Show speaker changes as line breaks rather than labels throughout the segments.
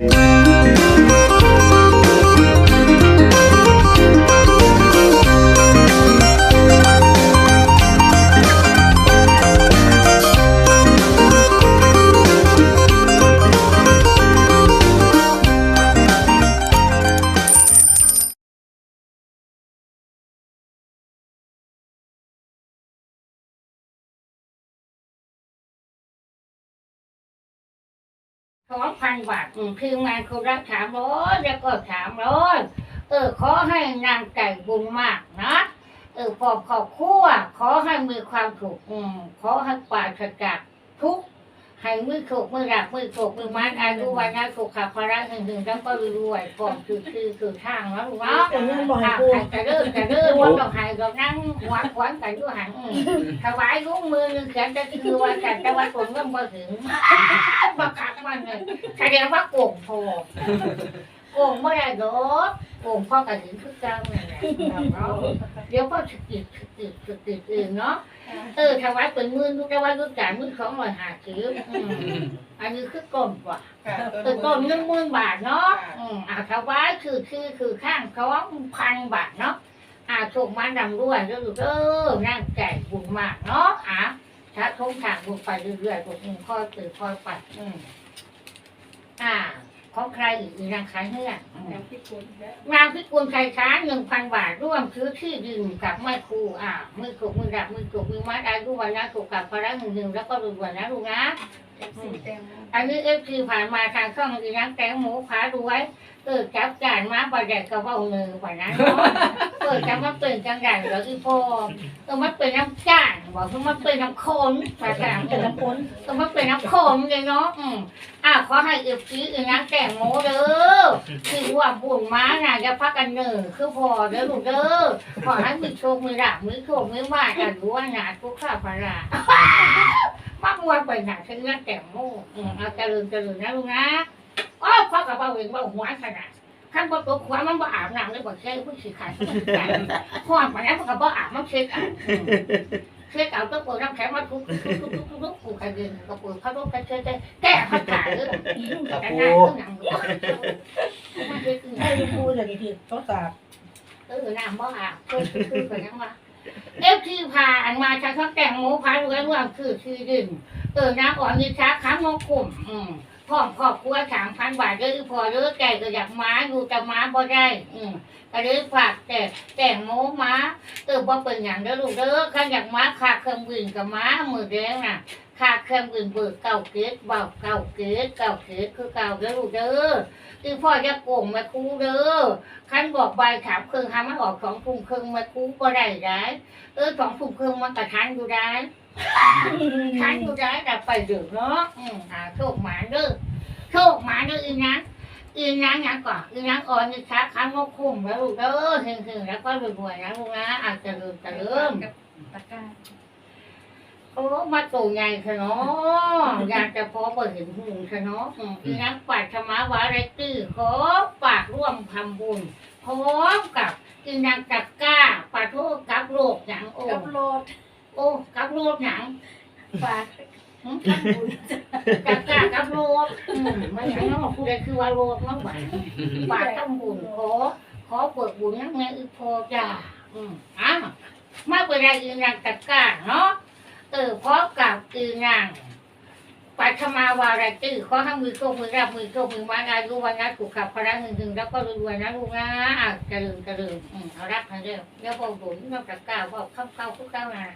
ส พี่มงานคนรับสามร้อยแล้วก็สามร้อยเออขอให้นางไก่บุญมากนะเออขอขอบคั่วขอให้มีความสุขอืมขอให้ปราศจากทุกข์ ให้มือโขกมือรักมือโขกมือมันอายุวันนะสุขภาระหนึ่งหนึ่งแล้วก็รวยๆก่อนคือคือคือทางแล้วลูกเนาะ
แต่เงินบ่ให้
ค่ะ
กู
ใครจะเริ่มจะเริ่มว่าต้องให้เรานั่งหวังหวังกันอยู่หันอืมถวายลูกมือหนึ่งแขนจะคือว่ากันแต่ว่าตัวเงินบ่ถึงบังคับมันเลยแสดงว่าโกงพอโกงไม่ได้หรอกโกงพ่อกระถิ่นคือเจ้านั่นแหละเนาะเดี๋ยวพ่อสะกิดสะกิดสะกิดเองเนาะ เออถวายเป็นหมื่นลูกแต่ว่าลูกจ่ายหมื่นสองร้อยห้าสิบอืมอันนี้คือก้มกว่าเออต้นหนึ่งหมื่นบาทเนาะอืมอ่าถวายคือคือคือข้างสองพันบาทเนาะอ่าถูกมันดำด้วยแล้วเออนั่งแก่บุญมากเนาะอะถ้าทงทางบุญไปเรื่อยๆบุญอืมค่อยตื่นค่อยไปอืมอ่า ของใครอีกอีกนางขายเนื้ออืมนางพิกุลชัยช้าหนึ่งพันบาทร่วมซื้อที่ดินกับแม่ครูอ่ามือถูกมือดับมือถูกมือมัดอายุวันนะถูกกับพระหนึ่งหนึ่งแล้วก็รวยๆนะลูกนะ อันนี้เอฟซีผ่านมาทางช่องอีนังแตงหมูผารวยเออจับจานมาประเด็กกระเบ้าเนือว่านั้นเนาะเออจับมาเป็นจังไงเหรออีพ่อเออมันเป็นน้ำจานบอกว่ามันเป็นน้ำข้นภาษา
แต่ละคน
เออมันเป็นน้ำข้นเลยเนาะอืมอะขอให้เอฟซีอีนังแตงหมูเด้อคือว่าบุญม้าน่ะจะพักกันเนือคือพอเด้อลูกเด้อขอให้มีโชคมีลาภมีโชคมีวาสนารู้ว่าหนาทุกข้าพระ มักมวนไปหนักถึงเรื่องแต่งโม่อืมเอาเจริญเจริญนะลูกนะอ้าวพ่อกับพ่อเองว่าหัวขนาดขั้นบนตัวขวามันบ่อาบน้ำเลยบ่เช่ผู้สิขายพ่อมาแล้วพ่อกับบ่อาบมันเช็ดอะเช็ดเอาตัวปวดน้ำแข็งมาทุกทุกทุกทุกทุกทุกผูกกันเดินกับปวดเขาต้องไปเช็ดแก้พัดขาเลยแต่หน้าก็หนังมันเช็ด
ให้ลูกกูอย่างนี้ที่เขาสาบ
เออน้ำบ่อาบเพิ่นคือกันยังว่า เอฟที่พาอันมาชากข้าวแกงหมูพารวยรวมคือที่ดินเออน้ำอ่อนมีช้าค้างงกลุ่มอืมพ่อพ่อครัวสามพันบาทเด้อพอเยอะแก่ก็อยากม้าอยู่แต่ม้าบ่ได้ อืมก็เลยฝากแต่แต่งโมม้าเออบ่เป็นอย่างเด้อลูกเด้อขันอยากม้าขาเครื่องบินกับม้ามือแดงน่ะ ขาเครื่องบินเบิกเก่าเกตเบาเก่าเกตเก่าเกตคือเก่าเด้อลูกเด้อคือพ่อจะโกงแม่ครูเด้อขันบอกใบถามเครื่องทำมันออกสองทุ่มครึ่งแม่ครูบ่ได้ได้เออสองทุ่มครึ่งมันกระทันอยู่ได้ขันอยู่ได้แต่ไปเดือดเนาะอืมอ่าโชคหมาเด้อโชคหมาเด้ออีนังอีนังยังก่อนอีนังอ่อนนี่ช้าค้างงกคุ้มแล้วลูกเด้อถึงถึงแล้วก็รวยๆนะลูกนะอาจจะลืมจะลืม
ตะกร้า
โอ้มาตัวใหญ่ขนาดอยากจะพอเปิดเห็นหูขนาดอืมอีนังปัดชมาวาไรตี้ขอฝากร่วมทำบุญพร้อมกับอีนังกักก้าปะโทษกับโรคหนังโอ้
กับโลด
โอ้กับโรคหนัง
ฝาก
หืม
ทำบุญ
กับกากับโรดอืมไม่ใช่น้องผู้ใดคือว่าโรดน้องหวานฝากต้องบุญขอขอเปิดบุญนักแม่อีพอจ้าอืมอะมาเป็นไรอีนางกับกาเนาะ เออเพราะกับอีนางปัทมาวาไรตี้ขอให้มือโชคมือรับมือโชคมือมาอายุวันนะถูกขับพระหนึ่งหนึ่งแล้วก็รวยๆนะลูกนะอะเจริญเจริญอืมเอารักกันเร็วเดี๋ยวพอบุญนอกจากก้าวพอเข้าเข้าทุกก้าวนะ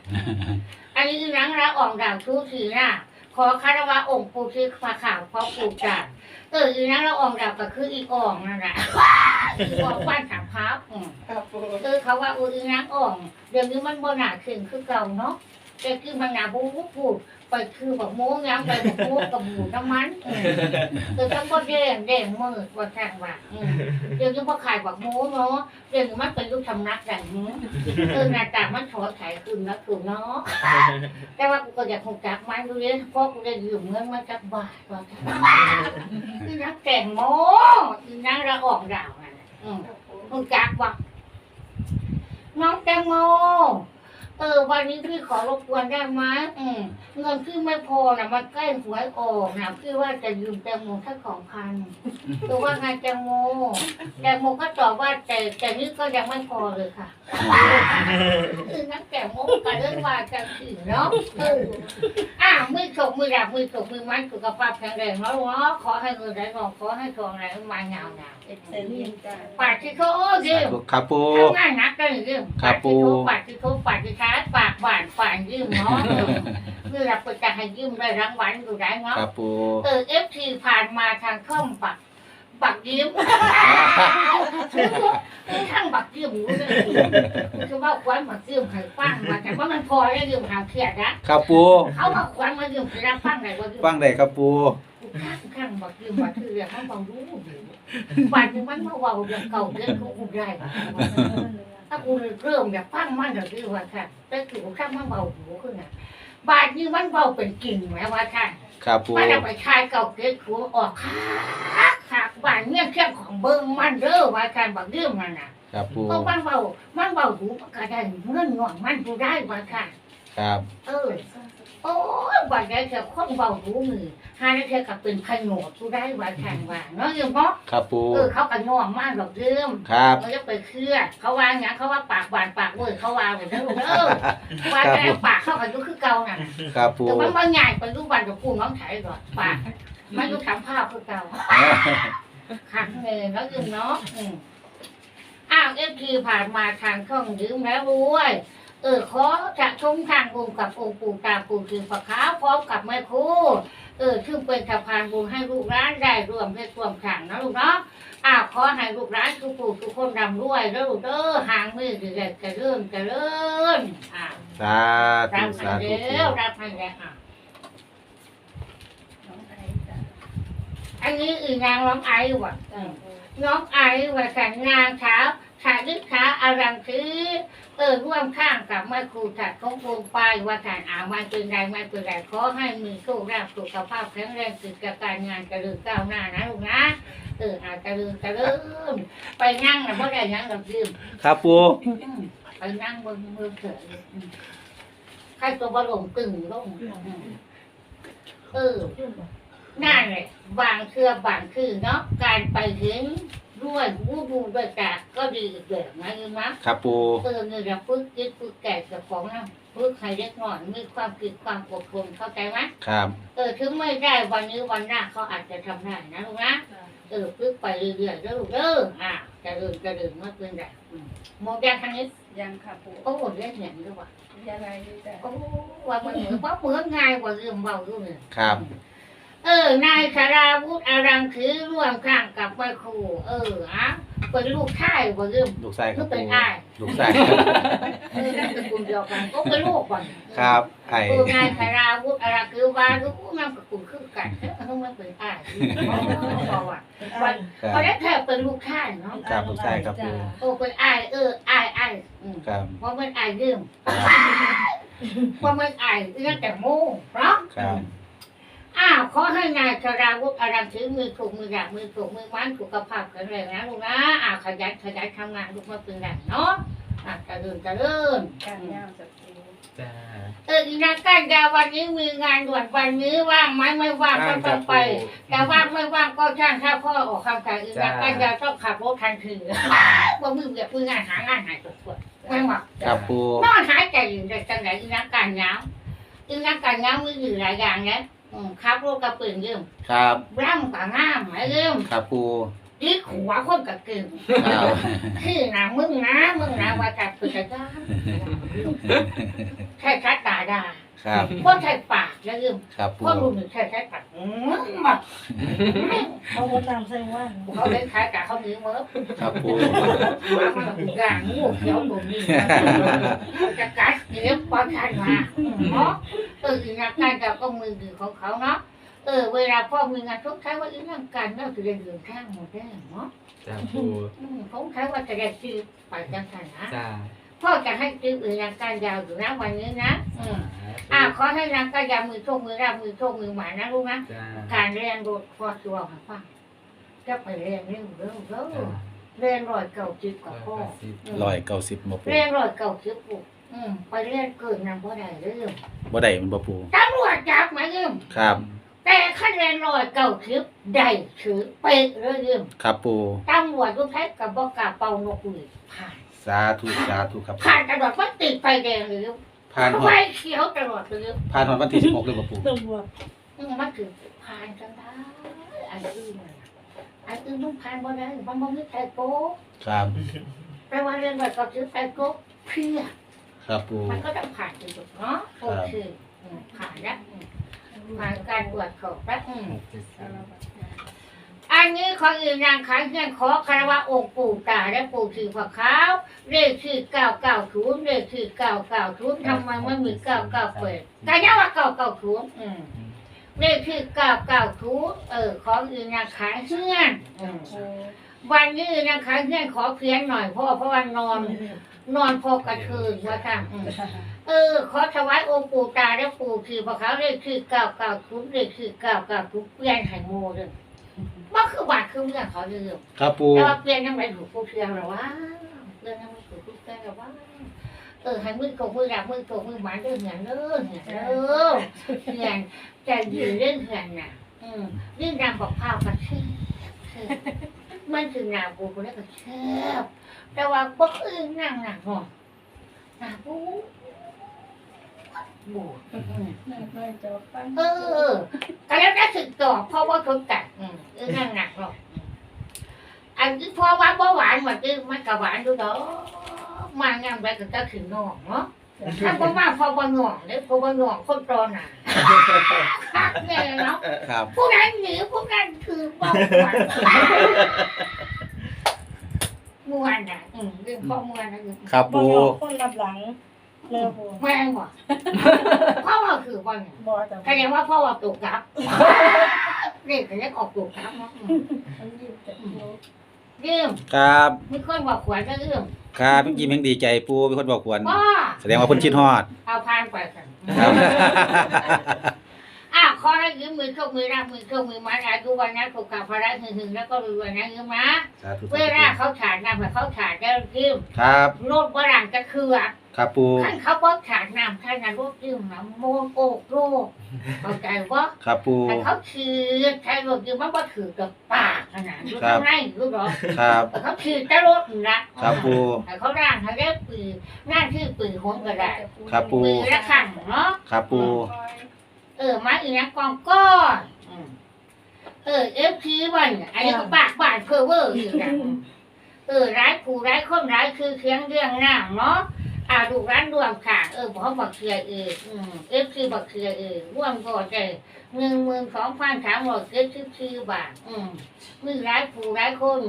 อันนี้คือหนังระอ่องดาวทุกทีนะขอคารวะองค์ปู่ชื่อพระข่าวเพราะปู่จัดเอออีนังระอ่องดาวก็คืออีอ่องนั่นแหละอีอ่องบ้านสามพับอืม
ครับผม
เออเขาว่าอูอีนังอ่อง เดี๋ยวนี้มันบ่หนาขึ้นคือเก่าเนาะ แต่คือมันหนาบูบูพูดไปคือแบบโม้ย้ำไปแบบโม้กับบูน้ำมันอืมเออทั้งบ่แดงแดงมืดบ่แทงว่าอืมเดี๋ยวนี้บ่ขายแบบโม้เนาะเดี๋ยวนี้มันเป็นลูกสำนักอย่างนี้เออหน้าตามันถอดถ่ายขึ้นนะคือเนาะแต่ว่ากูก็อยากคงจักมันดูเลยเพราะกูได้ยืมเงินมาจากบาทว่าจักคือนักแต่งโมคือนักระออกดาวนั่นน่ะอืมคงจักว่าน้องแตงโม เอเออวันนี้พี่ขอรบกวนได้ไหมอืมเงินพี่ไม่พอนะมันใกล้หวยออกนะพี่ว่าจะยืมแตงโมสักสองพันคือว่าไงแตงโมแตงโมก็ตอบว่าแต่แต่นี่ก็ยังไม่พอเลยค่ะคือนักแตงโมกันเรื่องว่าจะถือเนาะเอออะมือฉกมือดับมือฉกมือมันสุขภาพแข็งแรงเนาะเนาะขอให้เงินไหลออกขอให้ทองไหลมาเงาเงา
เซรีนจ้า
ปาดที่โคยืม
ครับปู
ทำงานหนักกันยืม
ครับปู่
ปาดที่โคปาดที่ท้ายปากหวานปากยืมเนาะเพื่อรับประกันให้ยืมได้รางวัลอยู่ได้เนาะ
ครับปู
เออเอฟทีผ่านมาทางช่องปักปักยืมทางปักยืมอยู่เลยคือว่าควันปักยืมให้ฟังมาแต่ว่ามันพอได้ยืมหาเครียดนะครับ
ปู
เขาว่าควันมายืมคือรับฟังไหนว่ายืม
ฟังได้ครับปู
ข้างข้างบักยืมบักคือเรื่องเขาบอกรู้อยู่บาดมันมาเว่าเรื่องเก่าเรื่องเขาอุ้มได้ปะ ถ้ากูเริ่มอยากฟังมันเดี๋ยวคือว่าค่ะแต่คือกูข้างมันเบาหูขึ้นอะบาดนี้มันเบาเป็นกิ่งไหมว่าค่ะ
ครับปู
มันจะไปชายเก่าเกิดขัวออกค่ะค่ะบาดเนี่ยเครื่องของเบิ้งมันเด้อว่าค่ะบักยืมมันน่ะ
ครับปู
เพราะมันเบามันเบาหูมันก็ได้เงินหน่วงมันกูได้ว่าค่ะ
ครับ
เออ โอ้ยบาดได้แค่คนเบาหูมือหาได้แค่กับเป็นขนมกูได้ว่าแข่งว่าเนาะยังเนาะ
ครับปู
เออเขาก็ง่วงมากดอกเดิม
ครับ
เขาจะไปเคลื่อเขาว่าอย่างเขาว่าปากบานปากเว้ยเขาว่าเหมือนเดิมเออว่าแต่ปากเขาก็อยุ่คือเก่าน่ะ
ครับปู
แต่มันบางใหญ่ไปรูปวันกับปูน้องไถก่อนปากมันอยู่ทำภาพคือเก่าขังเงินแล้วยืมเนาะอืมอ้าวเอฟทีผ่านมาทางช่องยืมแล้วรวย เออขอจะชมทางบุญกับองค์ปู่ตาปู่คือฝักขาวพร้อมกับแม่ครูเออซึ่งเป็นสะพานบุญให้ลูกร้านได้รวมได้รวมขังนะลูกเนาะอ้าวขอให้ลูกร้านทุกปู่ทุกคนรำรวยแล้วลูกเด้อห่างมือเด็กจะเริ่มจะเริ่มอ้าว
สาธุ
รับ
สา
ให้
ธุ
เร็วรับให้แล้วอะ
น้องไอจ้า
อันนี้อีนางร้องไอ้ว่ะอืมน้องไอ้ว่าสันนางขาว ขาดึกขาอารังคือเออร่วมข้างกับแม่ครูถัดของวงไปว่าการอาไม่เป็นไรไม่เป็นไรขอให้มีโชคลาภสุขภาพแข็งแรงกิจการงานเจริญก้าวหน้านะลูกนะเอออาจจะเริญเจริญไปนั่งนะเพราะได้นั่งกับยืม
ครับปู
ไปนั่งบนมือเถอะใครตัวบอลงตึงลงอืมเออนั่นแหละบางเครือบางคือเนาะการไปถึง ด้วยวูดูด้วยกาก็ดีอีกแบบนะยืมนะครับ
ปู
เออเนี่ยเราฝึกคิดฝึกแก่กับของนะฝึกให้เล็กน้อยมีความคิดความอดทนเข้าใจไหม
ครับ
เออถึงไม่ได้วันนี้วันหน้าเขาอาจจะทำได้นะลูกนะเออฝึกไปเรื่อยๆแล้วลูกเด้ออะจะเดินจะเดินไม่เป็นไรอืมมองแดงทางนี้
ยังค่ะปู
โอ้โหเรียกเหนียงด้วยว่ะ
ยังไงจ้า
โอ้ว่ามันเหมือนว่าเหมือนง่ายกว่าเรื่องเบาด้วยเนี่ย
ครับ
เออนายสาราวุฒิอารังคือร่วมข้างกับแม่ครูเอออะเป็นลูกชายบ่เริ่ม
ลูกชายค
คื
รั
อบเป็
ปู
นอ้าย
ลูกชาย
เออนั่นเป็นกลุ่มเดียวกันก็เป็นลูกบ่น
ครับไอ้
เออนายสาราวุฒิอารังคือว่าลูกนั่งกับกลุ่มคือกันเออมันเป็นอ้ายเพราะว่า
ครับ
เพราะนั้นแค่เป็นลูกชายเนาะ
ครับลูกชายครับปู
โอ้เป็นอ้ายเอออ้ายอ้ายอืม
ครับ
เพราะมันอ้ายเริ่มเพราะมันอ้ายเรื่องแต่โม่เนาะ
ครับ
อ้าวขอให้นายสราวุฒิอารังถือมือถูกมือหลักมือถูกมือมันสุขภาพแข็งแรงนะลูกนะอ้าวขยันขยันทำงานลูกมาเป็นแรงเนาะอะเจะเริ่มจะเริ่ม
การย่างจากปู
จ้า
เอออีนักการยาวันนี้มีงานด่วนวันนี้ว่างไหมไม่ว่างก็ต้องไป แต่ว่างไม่ว่างก็ช่างถ้าพ่อออกคำสั่งอีนักการยาต้องขับรถทันทีว่ามือเบียดมืองานหางานหายตัวตัวไม่หมด
ครับปู
นอนหายใจอยู่ในจังไหนอีนักการยาวอีนักการยาวมืออยู่หลายอย่างนะ อืมขับรถกระปืนเยิ่ม
ครับ
ร่ำกับง่ามไหมเริ่ม
ครับปู
ดิหัวคนกับกึ่ง
ครับ
คือนะมึงนะมึงนะว่าจับปืนจะได้ใช่ชัดตาดา
ครับ
เพราะใช่ปากแล้วเริ่ม
ครับปู
เพราะรู้หนึ่งใช่ใช่ปากอืมแบบ
เขาก็ตามใส่ว่า
เขาเล่นขายกะเขามีเมื่อ
ครับปู
ว่ามันกลางงูเขียวตรงนี้จะกัดเล็บปอนชันมาเนาะเออนักการกับก็มือดีของเขาเนาะเออเวลาพ่อมีงานทุกใช้ว่าอีนั่งการน่าจะเรียนเรื่องข้างหมดได้เนาะ
จ้าปู
อืมผมใช้ว่าจะได้ซื้อไปจังสันนะ
จ้า
พ่อจะให้ซื้ออื่นงานการยาวอยู่นะวันนี้นะอืมอ่าขอให้นางการยาวมือโชคมือราบมือโชคมือหมานะลูกนะ
จ้า
การเรียนรถพอตัวค่ะฟังจะไปเรียนเรื่องเรื่องเรื่อง
จ้า
เรียนรอยเก่าจิบกับพ่อ
ร้อยเก้าสิบมาปู
เรียนรอยเก่าจิบปุ๊บอืมไปเรียนเกินนำบ่ได้เรื่อง
บ่ได้มันบ่ปู
ตำรวจจับมาเรื่อง
ครับ
แต่คะแนนร้อยเก้าสิบได้ถือเป๊ะเลยเรื่อง
ครับปู
ตำรวจทุกท่านกับบอกกล้าเป่านกหวีดผ่าน
สาธุสาธุครับ
ผ่านตลอดว่าติดไฟแดงหรือ
ผ่านหอ
ไฟ
ด
เขียวตลอดหรือ
ผ่านหอดวันที่16เลยบ่ปู
ตำรวจ
อืมมันถือผ่านกันได้อันอื่นน่ะอันอื่นมันผ่านบ่ได้มันบ่มีใครโป๊ะ
ครับ
แปลว่าเรื่องแบบก็ถือไปโป๊ะเพื่อ
ครับปู
มันก็ต้องผ่านจริงๆเนาะโอเคอืมผ่านแล้วอืมผ่านการตรวจสอบแล้วอืม
สารพัด
อันนี้ขออื่นนางขายเงินขอคารวะองค์ปู่ตาและปู่สีผักขาวเลขที่เก้าเก้าศูนย์เลขที่เก้าเก้าศูนย์ทำไมไม่มีเก้าเก้าเปิดกันยังว่าเก้าเก้าศูนย์อืมเลขที่เก้าเก้าศูนย์เออขออื่นนางขายเงินอืม
โอ้
วันนี้นางขายเงินขอเพียงหน่อยเพราะว่าเพราะว่านอน นอนพอกระเทือนว่าค่ะอืมเออ ขอถวายองค์ปู่ตาและปู่คือพระเขาเรียกคือเก่าเก่าทุกเรียกคือเก่าเก่าทุกเปลี่ยนไข่โมเลย ว่าคือบาดคือเรื่องเขาเรื่อง
ครับปู
แต่ว่าเปลี่ยนยังไงถูกผู้เพียงหรอวะเรื่องยังไม่ถูกผู้เพียงหรอวะเออให้มือโกมือดับมือโกมือหมันเรื่องเงี้ยเรื่องเงี้ยเออเงี้ยจะยืนเรื่องเงี้ยน่ะอืมเรื่องรำบอกข้าวกระเชือกมันคือนางปูคนนี้กระเชือกแต่ว่าพวกอื่นนั่งหนักหน่อยนางปู เออก็แล้วได้ถึงตอบเพราะว่าคนกัดอืมเออนั่งหนักหรอกอันที่พอว่าบ่หวานเหมือนที่มันก็หวานดูดอกมางามไปก็จะถึงนองเนาะถ้าบ่มาพอบ่นองเนี่ยพอบ่นองคนตอนน่ะคักแน่เนาะ
ครับ
ผู้นั้นหนีผู้นั้นคือบ่หวานมวนน่ะอืมเรื่องพ่อมวนนะอืม
ครับ
บ่
ปู
ยอมคนรับหลัง เลิกบ่
แม่งบ่เพราะว่าคือบ่เนี่ย
บ่แต่
แสดงว่าพ่อว่าตกครับเด็กก็ยังออกตกครับเนาะอืม
มันยิ้มแต่โน้
เรื่อง
ครับ
มีคนบอกขวัญก็เรื่อง
ครับเมื่อกี้แม่งดีใจปูเป็นคนบอกควร
ว่า
แสดงว่าเพิ่นคิดฮอด
เอาพานไปกัน
ครับ
อ้าวขอให้ยืมมือโชคมือรับมือโชคมือไม้อายุวันนั้นถูกกับพระหึงหึงๆแล้วก็รวยๆนะยืมนะ
สาธุ
เวลาเขาฉาดน้ำเขาฉาดแล้วยืม
ครับ
รถบรังจะเคือ
ครับปู
ท่านเขาบอกฉาดน้ำท่านนะรถยืมน้ำโมโกโลกเข้าใจว่า
ครับปู
แต่เขาคือใช้รถยืมมันก็ถือกับปากขนาดรู้ทำไรรู้หรอ
ครับ
แต่เขาคือจะรถนะครับ
ปู
แต่เขาร่างเขาเรียกปืนนั่นคือปืนหงกระดาษ
ครับปู
ปืนละขังเนาะ
ครับปู
เออมาอีกนะกองก้อนอืมเออเอฟพีวันยอันนี้ก็ปากบาดเพอเวอร์อยู่นะเออร้ายผู้ร้ายคนร้ายคือเคียงเรื่องน้ำเนาะอ่าดูร้านรวมค่ะ เออบอกบักเคียเอออืมเอฟซีบักเคียเออร่วมก็ได้หนึ่งหมื่นสองพันสามร้อยเจ็ดสิบสี่บาทอืมมือร้ายผู้ร้ายคน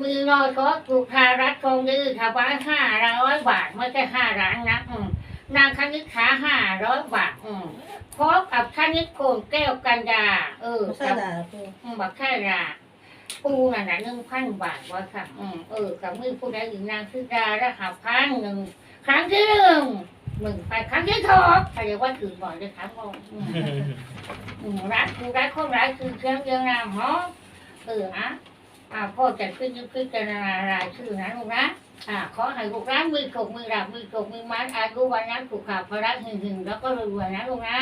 มือนอทอสุภารัตน์ทองดื้อถวายห้าร้อยบาทไม่ใช่ห้าร้านนะอืมนางคณิษฐาห้าร้อยบาทอืม พร้อมกับคณิตโกนแก้วกันดา เออ
ใช่
กับ
ด่าปู
อืมบักแค่ราปูน่ะนะหนึ่งพันบาทว่าค่ะ อืมเออกับมือผู้ใดหญิงนางคือดาระหับพันหนึ่งครั้งที่หนึ่งหนึ่งไปครั้งที่สองใครเรียกว่าถือบ่อยเลยครับผมอืมอืมรักผู้รักคนรักคือเครื่องเดียงนามเนาะเออนะอ่าพ่อจะขึ้นพิจารณารายชื่อนะลูกนะ อ่าขอให้ลูกร้านมือถกมือดับมือถกมือมัดอายุวันนั้นถูกขาพระหึงหึงๆแล้วก็รวยๆนะลูกนะ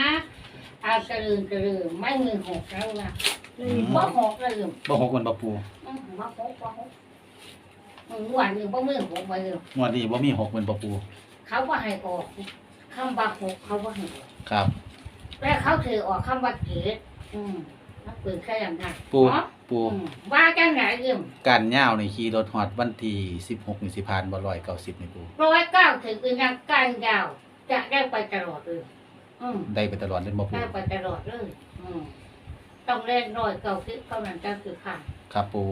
อาเจริญเจริญไม่มือหกนะลูกนะ
นี่
บ่หกเลย
บ่หกคนบ่ปู
อืมบ่หกบ่หกอืมวันหนึ่งบ่มือหกไปเลย
งวดนี้บ่มีหกคนบ่ปู
เขาว่าให้ออกคำว่าหกเขาว่าให้ออก
ครับ
แล้วเขาถือออกคำว่าเกตอืมนักปืนแค่อย่างนั้น
ปู
เนาะ
ปู
อืมว่าจังไหนเรื่อง
การย่าวในขี่รถฮอดวันที่16นี่สิผ่านบ่190นี่ปู
ร้อยเก้าถึงเป็นนักการยาว จะได้ไปตลอดเลยอืม
ได้ไปตลอดเล่นบ่ปู
ได้ไปตลอดเลย อืมต้องเล่นร้อยเก้าสิบเท่านั้นจะคือผ่าน
ครับปู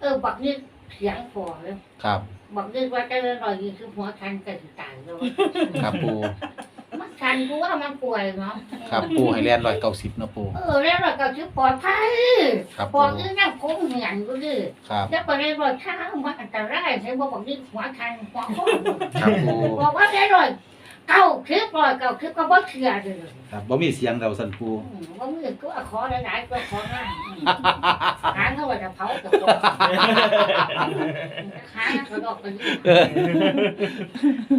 เออ บักนี่เสียงพอเลย
ครับ
บักนี่ว่าจะเล่นร้อยยี่สิบหัวทันกันตายเลย
ครับปู
มันทันกูว่ามันป่วยเนาะ
ครับปูให้แล่น190เนาะปู
เออเล่นร้อยเก้าสิบปลอดภัย
ครับ
ปล
ปู
อดนี่นั่งคงเหียนกูดิ
ครับ
แล้วไปเล่นร้อยช้ามันอันตรายใช่ไหมบักนี่หัวทันหัวโคตร
ครับปู
บอกว่าเล่นร้อย เก้าคลิปร้อยเก้าคลิปก็บ่เชื่อเลย
ครับบ่มีเสียงเราสันปู
อืมว่ามือก็ขอหลายๆก็ของ่ายอืมหาเงินว่าจะเผากับตัวหาเขาดอกไปอยู่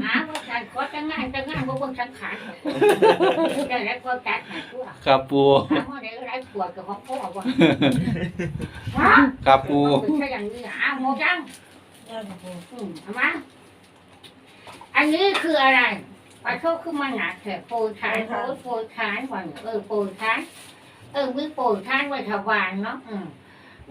หาว่าการขอจะง่ายจะง่ายว่าเบิ่งสังขารได้แล้วก็จัดหาตัว
ครับปู
หาว่าได้ไรปวดกับของพ่อว่าฮะ
ครับปู
เป็นแค่อย่างนี้หาโมจัง
ได้ครับปู
อืมเอามาอันนี้คืออะไร ปลาโชคขึ้นมาหนาแถบโปรยทานโปรยโปรยทานก่อนเออโปรยทานเออวิโปรยทานไว้ถวานเนาะอืม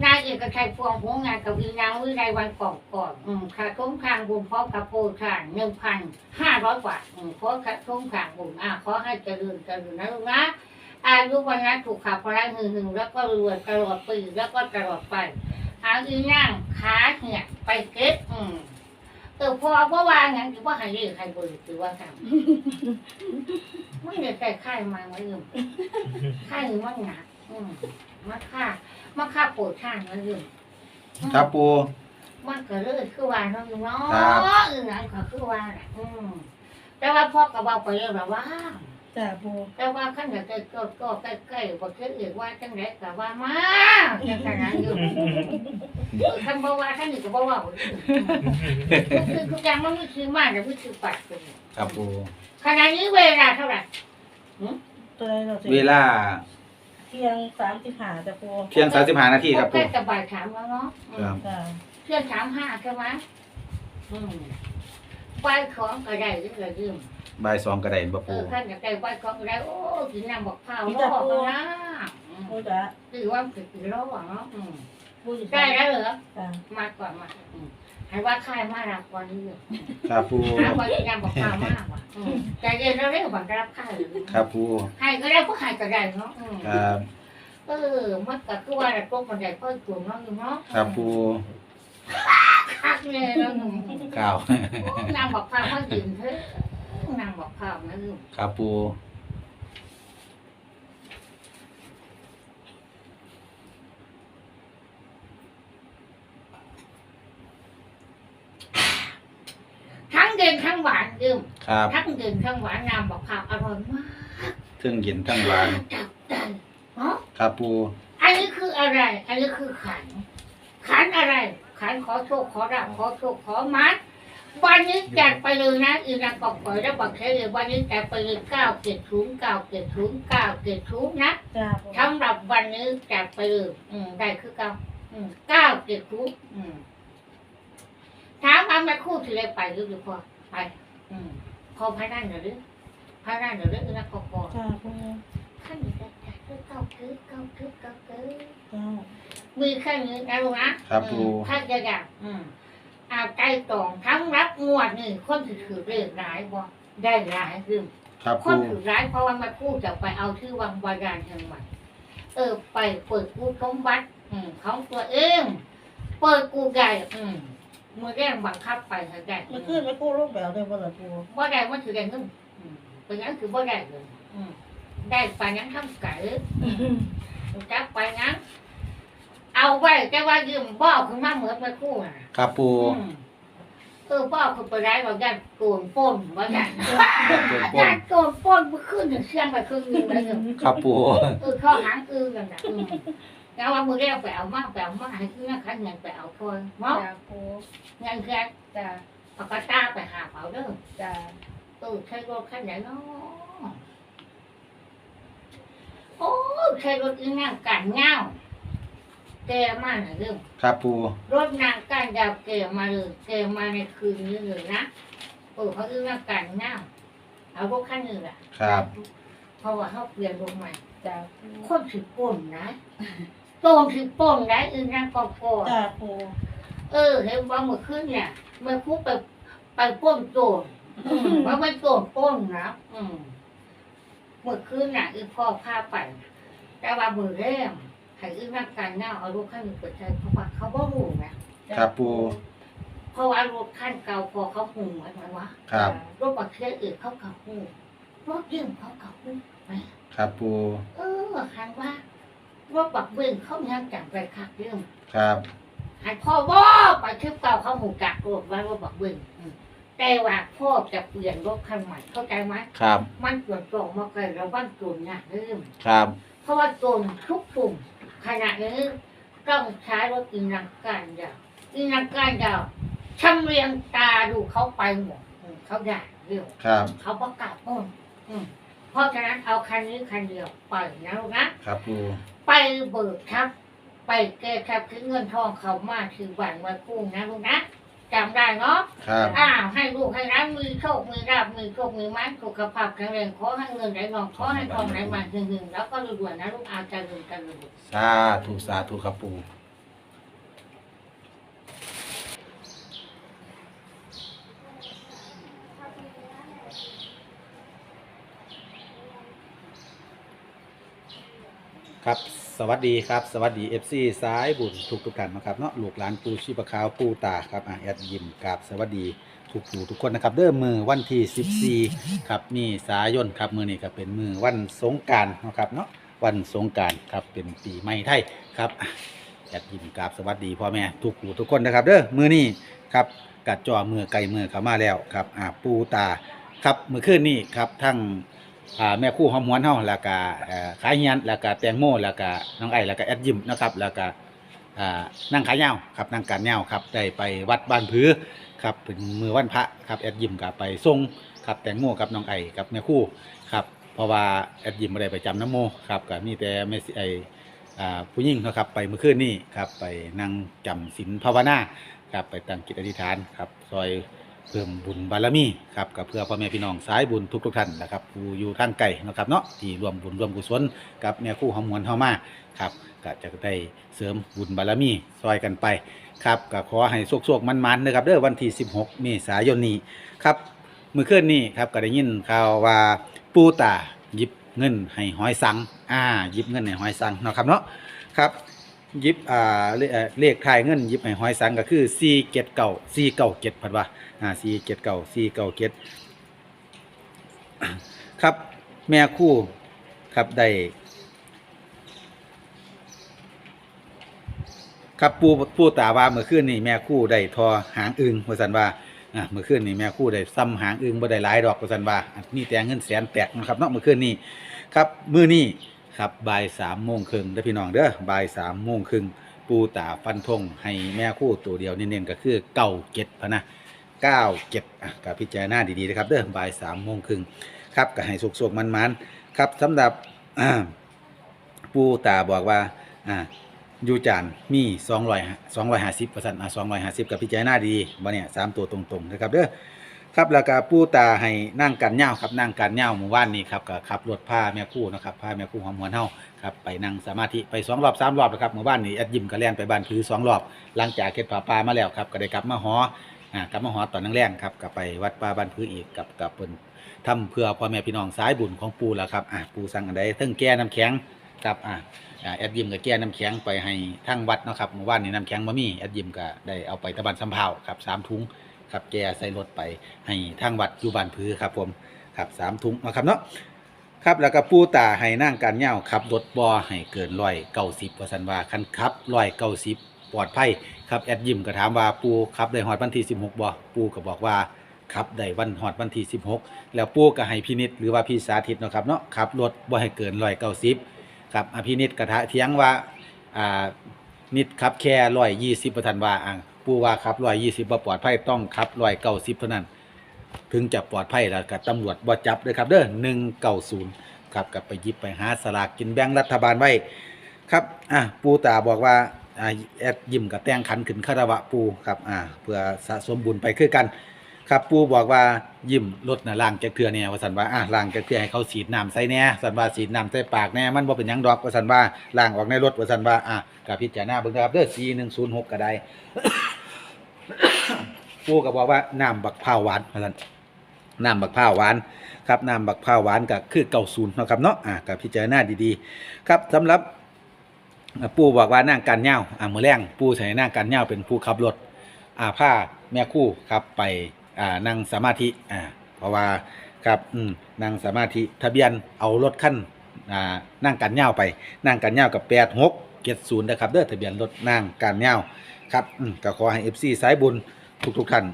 นายเอกชัยพวงหัวงานกับวีนางวิไลวันก่อนก่อนอืมค่าทุ่มทางบุญพร้อมกับโปรยทานหนึ่งพันห้าร้อยบาทอืมขอค่าทุ่มทางบุญอะขอให้เจริญเจริญนะลูกนะอายุวันนั้นถูกขับพลังหนึ่งหนึ่งแล้วก็รวยตลอดปีแล้วก็ตลอดไปเอาอีนั่งขาเนี่ยไปเก็บอืมเออพอเพราะว่างั้นถือว่าใครเรียกใครบริถือว่าทำไม่ได้ใส่ไข่มาไม่ยืมไข่มันหนักอืมมันค่ามันค่าโปรดช่างมันยืม
ครับปู
มันก็เลยคือว่าน้องอยู่เนาะ
ครับ
อือนั่นก็คือว่าน่ะอืมแต่ว่าพ่อก็บอกไปแล้วแบบว่า
จ้าปู
แต่ว่าขั้นจะก็ก็ใกล้ๆบอกคืออีกว่าจังไรก็ว่ามาจังขนาดอยู่ท่านบอกว่าท่านนี่ก็บอกว่าคือทุกอย่างมันไม่คือมากแต่ไม่คือปัดเป็น
ครับปู
ขณะนี้เวลาเท่าไหร่
ตัวอะไรเราจะ
เวลา
เที่ยงสามสิบห้าจ้าปู
เพียง35นาทีครับ
ใก
ปู
ล้จะบ่ายสามแล้วเนาะ
ครับ
จ้า
เที่ยงสามห้าใช่ไหมอืมบ่ายของก็ได้หรือก็ยืม
บ่ายสองก็ได้บ่
เอ
ปู
อท่านจะได้บ่ายของก็ได้โอ้กินน้ำบอกข้าวรอบแล้วนะ
ปูจ้า
คือว่าคือกินรอบเนาะอืม
ปูอยู่
ได้แล้วเหรอ
จ้า
มาก่อนมาอืมให้ว่าค่ายมารับก่อนนี้
ครับปู
หาว่ากินน้ำบอกข้าวมากว่ะอืมใจเย็นแล้วเร็วกว่าจะรับค่ายหรือ
ครับปู
ให้ก็ได้ก็ให้ก็ได้เนาะอืม
ครับ
เออมันก็คือว่าตกมันใหญ่ก็จุ่มเนาะอยู่เนาะ
ครับปู
คักเลยแล้วหนู
ข้าวนา
งบอกข้าวว่ายืนเถอะ นางบอกข้าวนะลูก
ครับปู
ทั้งเด่นทั้งหวานยืม
ครับ
ทั้งเด่นทั้งหวานนางบอกข้าวอร่อยมาก
ทั้งเย็นทั้งหวาน
จับใจเนาะ
ครับปู
อันนี้คืออะไร อันนี้คือขันขันอะไรขันขอโชคขอรับขอโชคขอมัด วันนี้แจกไปเลยนะอีนางกอกปล่อยแล้วบอกแค่เลยวันนี้แจกไปเลยเก้าเจ็ดถุงเก้าเจ็ดถุงเก้าเจ็ดถุงนะ
จ้าปู
สำหรับวันนี้แจกไปเลยอืมได้คือเก้าอืมเก้าเจ็ดถุงอืมถามว่าแม่ครู่ที่เลยไปหรือหรือพอไป อืมพอพายนั่นหรือพายนั่นหรืออีนางกอกปล่อย
จ้าปู
ขั้นนี้จะแจกคือเก้าคือเก้าคือเก้าคือ
จ้า
มีแค่นี้นะลูกนะครับ
ปู
อืมถ้าจะอยากอืมเอาใจตองทั้งรับงวดนี่คนถือถือเรื่องร้ายบ่ได้ร้ายคือ
ครับ
ค
ปู
นถือร้ายเพราะว่ามาพูดจะไปเอาชื่อวังวายานจังหวัดเออ ไปเปิดกูสมบัติอืมของตัวเองเปิดกูใหญ่อืมมือแรงบังคับไปให้ได้
มันขึ้นไม่กู้รูปแบบเลยบ่ล่ะปู
บ่ได้ว่าถือได้เงินอืมเป็นงั้นคือบ่ได้เลยอืมได้ไปงั้นทำไก่จับไปงั้น เอาไว้แต่ว่ายืมบ่เอาขึ้นมาเหมือนไปคู่น่ะ
ครับปู
อืมเออพ่อคุณไปร้ายว่าญาติโกนป้นว่าญาติ
ครับปูปู
ญาติโกนป้นเมื่อคืนเนี่ยเสียงไปครึ่งหนึงแล้วเนี่ย
ครับปู
เออเข้อหางอือกันนะอืมแล้วว่ามือแรกไปเอามากไปเอามากให้คือนักขันเงินไปเอาทอยเนาะ
จ้าปู
เงินแค่
จ้า
ปากกาตาไปหาเป๋าเด้อ
จ้า
เออใช้รถขันไหนเนาะโอ้ใช้รถอีนั่งกันเงา แกมากนะเรื่อง
ครับปู
รถนางการยาวเกมมาเลยเกมมาในคืนนี้เลยนะเออเขาเอื้อกันเน่าเอารถขั้นหนึ่งแหละ
ครับ
เพราะว่าเขาเปลี่ยนรถใหม่
จ้าปู
คนถือป่นนะโตนถือป่นนะอื่นนางกอกอ
จ้าปู
เออเห็นว่าเมื่อคืนเนี่ยเมื่อคุกไปไปป่นโจรอืมว่าไม่โจรป่นนะอืมเมื่อคืนน่ะอีพ่อพาไปแต่ว่ามือแรก ให้อื่นนางการเน่าเอารถขั้นหนึ่งเปิดใจเพราะว่าเขาบ่รู้นะ
ครับปู
เพราะว่ารถขั้นเก่าพอเขาหูไว้ไหมวะ
ครับ
รถปักเชื้ออื่นเขาเก่าหูรถยืมเขาเก่าหูไหม
ครับปู
เออคันว่ารถปักเบิ้งเขายังจังไปคักยืม
ครับ
หันพ่อว่าไปทิพเก่าเขาหูกักรถว่ารถปักเบิ้งอืมแต่ว่าพ่อจะเปลี่ยนรถคันใหม่เข้าใจไหม
ครับ
มันเปลี่ยนกล่องมาเกิดแล้วบ้านจุนเนี่ยเริ่ม
ครับ
เพราะว่าจุนทุกกลุ่ม ขณะนี้ต้องใช้รถอินังการยาวอินังการยาวชำเรียงตาดูเขาไปหมดอืมเขาอยากเร็ว
ครับ
เขาประกาศป้นอืมเพราะฉะนั้นเอาคันนี้คันเดียวไปนะลูกนะ
ครับปู
ไปเบิกครับ ไปแก้ครับคือเงินทองเขามาคือหวันไว้กู้นะลูกนะ จำได้เนาะ
ครับ
อ้าวให้ลูกให้ร้านมือโชคมือราบมือโชคมือมันสุขภาพแข็งแรงขอให้เงินไหลนองขอให้ทองไหลมาหึงๆแล้วก็รวยๆนะลูกอาจจะรวยกันรวย
สาธุสาธุครับปูครับ สวัสดีครับสวัสดี FC สายบุญทุกทุกท่านนะครับเนาะลูกหลานปูชีพขาวปูตาครับอะแอดยิมกับสวัสดีทุกผู้ทุกคนนะครับเด้อมือวันที่14ครับมีสายนครับมือนี้ก็เป็นมือวันสงกรารนาะครับเนาะวันสงกรารครับเป็นปีใหม่ไทยครับอะแอดยิมกับสวัสดีพ่อแม่ทุกผู้ทุกคนนะครับเด้อมือนี้ครับกัดจอมือไก่มือเข้ามาแล้วครับอะปูตาครับมือคืนนี้ครับทั้ง อ่าแม่คู่หอมหวนเฮาแล้วก็เอ่อขายเฮียนแล้วก็แตงโมแล้วก็น้องไอแล้วก็แอดยิมนะครับแล้วก็อ่านั่งขายยาครับนั่งการยาครับได้ไปวัดบ้านผือครับเป็นมือวันพระครับแอดยิมก็ไปส่งครับแตงโมกับน้องไอกับแม่คู่ครับเพราะว่าแอดยิมบ่ได้ไปจำน้ำโมครับก็มีแต่แม่สิไออ่าผู้หญิงเนาะครับไปเมื่อคืนนี้ครับไปนั่งจำศีลภาวนาครับไปตั้งจิตอธิษฐานครับซอย เพิ่มบุญบารมีครับกับเพื่อพ่อแม่พี่น้องสายบุญทุกทุกๆท่านนะครับผู้อยู่ทางไกลนะครับเนาะที่รวมบุญรวมกุศลกับแม่คู่หอมหวนเฮามาครับก็จะได้เสริมบุญบารมีซอยกันไปครับก็ขอให้โชคๆมันๆนะครับเด้อวันที่ 16 เมษายนนี้ครับเมื่อคืนนี้ครับก็ได้ยินข่าวว่าปู่ตาหยิบเงินให้หอยสังอ่าหยิบเงินให้หอยสังเนาะครับเนาะครับ ยิบอ่าเลเอ่อเลขทายเงินหยิบให้หอยสังก็คือ4เกตเก่า4เก่าเกตพัดว่าอ่าสี่เจ็ดเก้าสี่เก้าเจ็ดครับแม่คู่ครับได้ครับปูปูตาว่าเมื่อคืนนี่แม่คู่ได้ทอหางอึงว่าสันว่าอ่าเมื่อคืนนี่แม่คู่ได้ซ้ำหางอึงบ่ได้หลายดอกว่าสันว่านี่แต่เงินแสนแตกนะครับเนาะเมื่อคืนนี้ครับมื้อนี้ ครับบ่ายสามโมงครึ่งเด้อพี่น้องเด้อบ่ายสามโมงครึ่งปูตาฟันธงให้แม่คู่ตัวเดียวเน้นๆก็คือเก้าเจ็ดพะนะเก้าเก็บอะกับพิจารณาดีๆนะครับเด้อบ่ายสามโมงครึ่งครับก็ให้สุกๆมันๆครับสำหรับอ่าปูตาบอกว่าอ่ายูจานมีสองร้อยสองร้อยห้าสิบเปอร์เซ็นต์อะสองร้อยห้าสิบกับพิจารณาดีวันนี้สามตัวตรงๆนะครับเด้อ ครับแล้วก็ปูตาให้นั่งกันเหย้าครับนั่งกันเหย้าหมู่บ้านนี้ครับก็ขับรถผ้าแม่คู่นะครับผ้าแม่คู่หอมหวนเฮาครับไปนั่งสมาธิไปสองรอบสามรอบนะครับหมู่บ้านนี้แอดยิมก็แล่นไปบ้านผือสองรอบหลังจากเก็บผ้าป่ามาแล้วครับก็ได้กลับมาหออ่ากลับมาหอตอนนั่งแรงครับกลับไปวัดป่าบ้านพื้อีกกับกับเพิ่นทำเพื่อพ่อแม่พี่น้องสายบุญของปูแล้วครับอ่าปูสั่งอันใดเทั้งแก้น้ำแข็งครับอ่าอ่าแอดยิมก็แก้น้ำแข็งไปให้ทั้งวัดเนาะครับเมื่อวานนี้น้ำแข็งบ่มีแอดยิมก็ได้เอาไปตะบันสำเภาครับสามถุง ครับแกใส่รถไปให้ทั้งวัดอยู่บ้านพื้ครับผมครับสามถุงนะครับเนาะครับแล้วก็ปูตาให้นั่งการเหย้าขับรถบ่ให้เกินร้อยเก้าสิบว่าสันว่าคันขับร้อยเก้าสิบปลอดภัยครับแอดยิมก็ถามว่าปูครับได้ฮอดวันที่16บ่ปูก็บอกว่าครับได้วันฮอดวันที่16แล้วปูก็ให้พี่นิดหรือว่าพี่สาธิตเนาะครับเนาะขับรถบ่ให้เกิน190ครับอะพี่นิดก็ทะเถียงว่าอ่านิดขับแค่120ประทันว่าอะ ปูว่าขับลอยยี่สิบปลอดภัยต้องขับลอยเก้าสิบเท่านั้น ถึงจะปลอดภัยแล้วก็ตำรวจบ่จับเลยครับเด้อหนึ่งเก้าศูนย์ครับกับไปยิบไปหาสลากกินแบ่งรัฐบาลไว้ครับอะปูตาบอกว่าอ่าแอดยิ้มกับแต่งขันขึ้นคารวะปูครับอ่าเพื่อสะสมบุญไปคือกัน ครับปูบอกว่ายิ้มลดนะล้างแกเกลือเนี่ยว่าสันว่าอะล้างแกเกลือให้เขาสีดน้ำใส่แน่สันว่าสีดน้ำใส่ปากแน่มันบ่เป็นหยังดอกว่าสันว่าล้างออกในรถว่าสันว่าอะกับพิจารณาเบิ่งนะครับเด้อ4106ก็ได้ ปูก็บอกว่าน้ำบักพร้าวหวานว่าซั่นน้ำบักพร้าวหวานครับน้ำบักพร้าวหวานก็คือ90เนาะครับเนาะอะกับพิจารณาดีๆ ครับสำหรับปูบอกว่านั่งกันเหย้าอ่ามือแรงปูใส่นั่งกันเหย้าเป็นผู้ขับรถอ่าผ้าแม่คู่ครับไป อ่านั่งสมาธิอ่าเพราะว่าครับอืมนั่งสมาธิทะเบียนเอารถขั้นอ่านั่งกันเหย้าไป นั่งกันเหย้ากับแปดหกเจ็ดศูนย์นะครับเด้อทะเบียนรถนั่งกันเหย้าครับอืมก็ขอให้เอฟซีสายบุญทุกทุกๆท่าน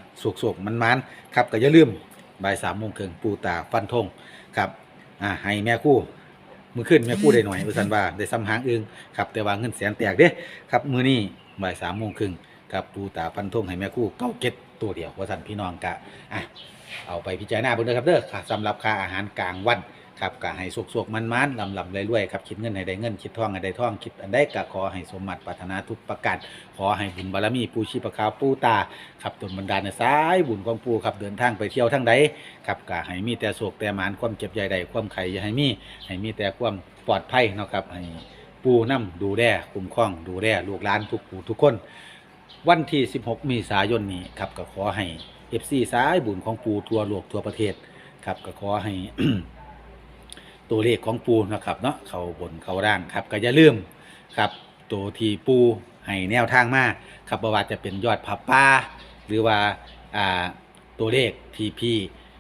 สุกๆมันมันครับก็อย่าลืมบ่ายสามโมงครึ่งปูตาฟันธงครับอ่าให้แม่คู่มือขึ้นแม่คู่ได้หน่อยอุสันว่าได้ซ้ำหางอึงครับแต่ว่าเงินแสนแตกเด้ครับมือนี้บ่ายสามโมงครึ่งครับปูตาฟันธงให้แม่คู่เก้าเก็ด ตัวเดียวว่าสันพี่น้องกะอะเอาไปพิจารณาเบิ่งเด้อครับเด้อค่ะสำหรับค่าอาหารกลางวันครับก็ให้สุกๆมันๆลำๆรวยๆครับคิดเงินให้ได้เงินคิดทองให้ได้ทองคิดอันใดก็ขอให้สมหมัติปรารถนาทุกประการขอให้บุญบารมีปูชีพขาวปูตาครับตนบันดาลในสายบุญของปูครับเดินทางไปเที่ยวทั้งใดครับก็ให้มีแต่โศกแต่หมานความเจ็บใหญ่ใดความไข่อย่าให้มีให้มีแต่ความปลอดภัยเนาะครับให้ปูนํดูแลคุ้มครองดูแลลูกหลานทุกผู้ทุกคน วันที่ 16มีษายนนี้ครับก็ขอให้ FC สายบุญของปูทัวโลกทัวประเทศครับก็ขอให้ ตัวเลขของปูนะครับเนาะเขาบนเขาร่างครับก็อย่าลืมครับตัวที่ปูให้แนวทางมาครับบ่ว่าจะเป็นยอดผาป่าหรือว่าอ่าตัวเลขที่พี่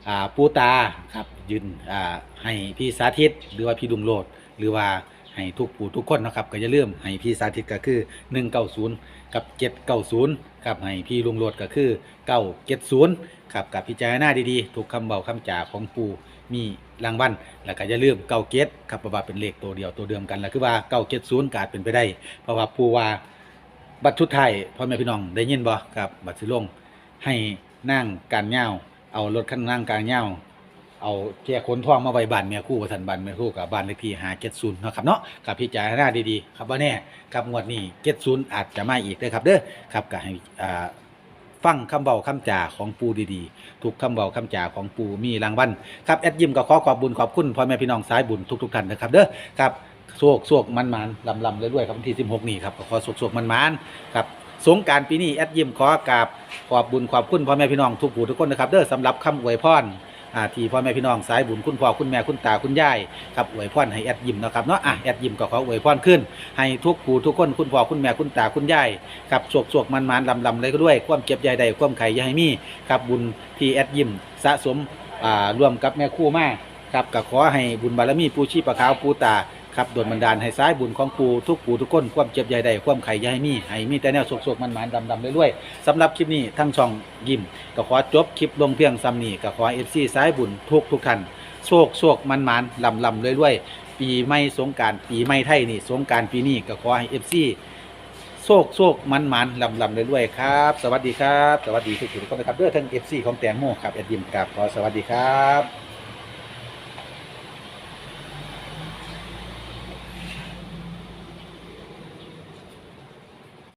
อ่าปูตาครับยืนอ่าให้พี่สาธิต หรือว่าพี่ดุงโลดหรือว่าให้ทุกผู้ทุกคนนะครับก็อย่าลืมให้พี่สาธิตก็คือ 190 กับ790ครับให้พี่ลุงโลดก็คือ970ครับกับพิจารณาดีๆทุกคำเบาคำจ่าของปูมีรางวัลแล้วก็อย่าลืมเก้าเกตครับเพราะว่าเป็นเลขตัวเดียวตัวเดิมกันแล้วคือว่าเก้าเกตศูนย์กาดเป็นไปได้ เพราะว่าปูว่าบัตรชุดไทายพ่อแม่พี่น้องได้ยินบ่ครับบัตรสิลงให้นั่งการเงาเอารถคันนั่งการเงา เอาแค่ขนท่องมาไว้บ้านเมียคู่ประทันบ้านเมียคู่กับบ้านเลขที่หาเจ็ดศูนย์นาะครับเนาะกับพิจารณาดีๆครับว่าแน่กับงวดนี้เจ็ดศูนย์อาจจะมาอีกเด้อครับเด้อครับก็ให้อ่าฟังคำเบาคำจ่าของปูดีๆทุกคำเบาคำจ่าของปูมีรางวัลครับแอดยิมก็ขอขอบบุญขอบคุณพ่อแม่พี่น้องสายบุญทุกๆท่านนะครับเด้อครับโศกโศกมันมันลำลำเรื่อยๆครับวันที่16 นี้ครับขอโศกโศกมันมันครับสงการปีนี้แอดยิมขอกราบขอบบุญขอบคุณพ่อแม่พี่น้องทุกผู้ทุกคนนะครับเด้อสำหรับคำอวยพร อ่าที่พ่อแม่พี่น้องสายบุญคุณพ่อคุณแม่คุณตาคุณยายครับอวยพรให้แอดยิมนะครับเนาะอะแอดยิมก็ขออวยพรขึ้น ให้ทุกผู้ทุกคนคุณพ่อคุณแม่คุณตาคุณยายครับสวกสวกมันมันลำลำเลยก็ด้วย ความเก็บใยใดความไข่ยายมีครับบุญที่แอดยิมสะสมอ่ารวมกับแม่คู่มาครับก็ขอให้บุญบารมีปูชีปะขาวปูตา ครับโดนบันดาลให้ซ้ายบุญของปูทุกปูทุกคนความเจ็บใหญ่ใดความไข่ใหญ่มีให้มีแต่แนวโศกๆมันๆดำๆเรื่อยๆสำหรับคลิปนี้ทั้งช่องยิ้มก็ขอจบคลิปลงเพียงซ้ำนี้ก็ขอเอฟซีซ้ายบุญทุกทุกท่านโชคโชคมันมันลำลำเรื่อยๆ ปีใหม่สงการปีใหม่ไทยนี่สงการปีนี้ก็ขอให้เอฟซีโชคโชคมันมันลำลำเรื่อยๆครับ สวัสดีครับ สวัสดีทุกๆคนนะครับเด้อทั้ง FC ของแตงโมครับแอดยิมกับขอสวัสดีครับ